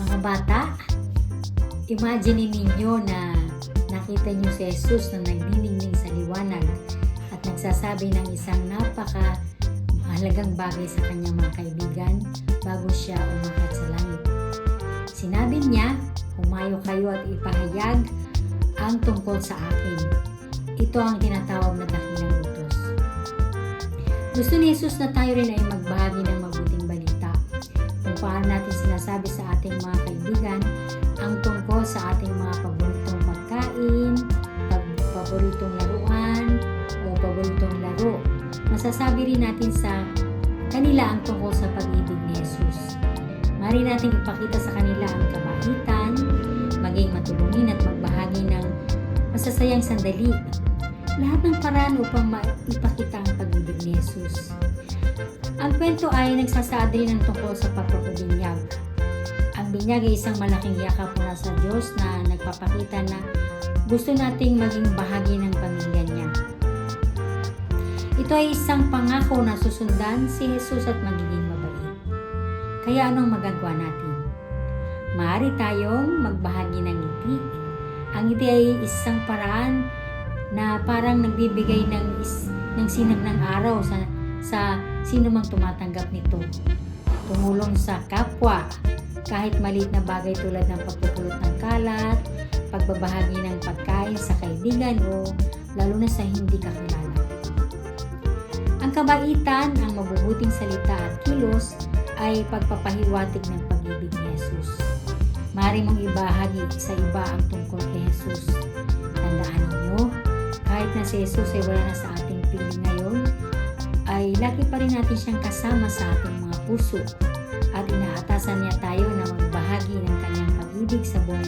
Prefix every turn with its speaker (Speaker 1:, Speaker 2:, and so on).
Speaker 1: Mga bata, imagine ninyo na nakita niyo si Jesus na nagniningning sa liwanag at nagsasabi ng isang napaka mahalagang bagay sa kanyang mga kaibigan bago siya umakyat sa langit. Sinabi niya, humayo kayo at ipahayag ang tungkol sa akin. Ito ang tinatawag na dakilang utos. Gusto ni Jesus na tayo rin ay magbahagi ng mabuting paano natin sinasabi sa ating mga kaibigan ang tungkol sa ating mga paboritong pagkain, pag- paboritong laruan, o paboritong laro. Masasabi rin natin sa kanila ang tungkol sa pag-ibig ni Jesus. Mari nating ipakita sa kanila ang kabaitan, maging matulungin at magbahagi ng masasayang sandali. Lahat ng paraan upang maipakita ang pag-ibig ni Jesus. Ang kwento ay nagsasaad ng tungkol sa pagpapabinyag. Ang binyag ay isang malaking yakap mula sa Diyos na nagpapakita na gusto nating maging bahagi ng pamilya niya. Ito ay isang pangako na susundan si Jesus at magiging mabait. Kaya anong magagawa natin? Maaari tayong magbahagi ng ngiti. Ang ngiti ay isang paraan na parang nagbibigay ng, is, ng sinag ng araw sa, sa sino mang tumatanggap nito. Tumulong sa kapwa, kahit maliit na bagay tulad ng pagpupulot ng kalat, pagbabahagi ng pagkain sa kaibigan o lalo na sa hindi kakilala. Ang kabaitan, ang mabubuting salita at kilos ay pagpapahiwatig ng pag-ibig ni Jesus. Maaari mong ibahagi sa iba ang tungkol kay Jesus. Tandaan ninyo, kahit na si Jesus ay wala na sa ating lagi pa rin natin siyang kasama sa ating mga puso. At inaatasan niya tayo na magbahagi ng kanyang pag-ibig sa buong